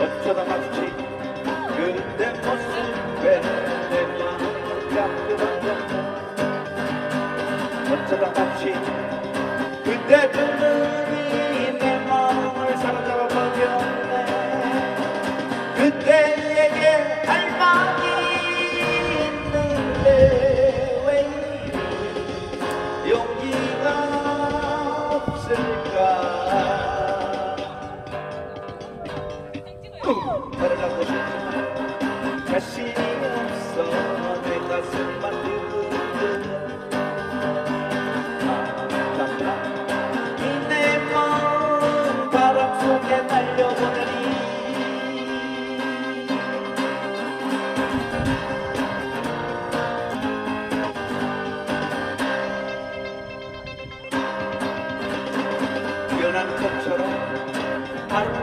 어쩌다 마주치 그대 모습 내 마음을 가득 안다 어쩌다 마주치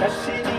Tá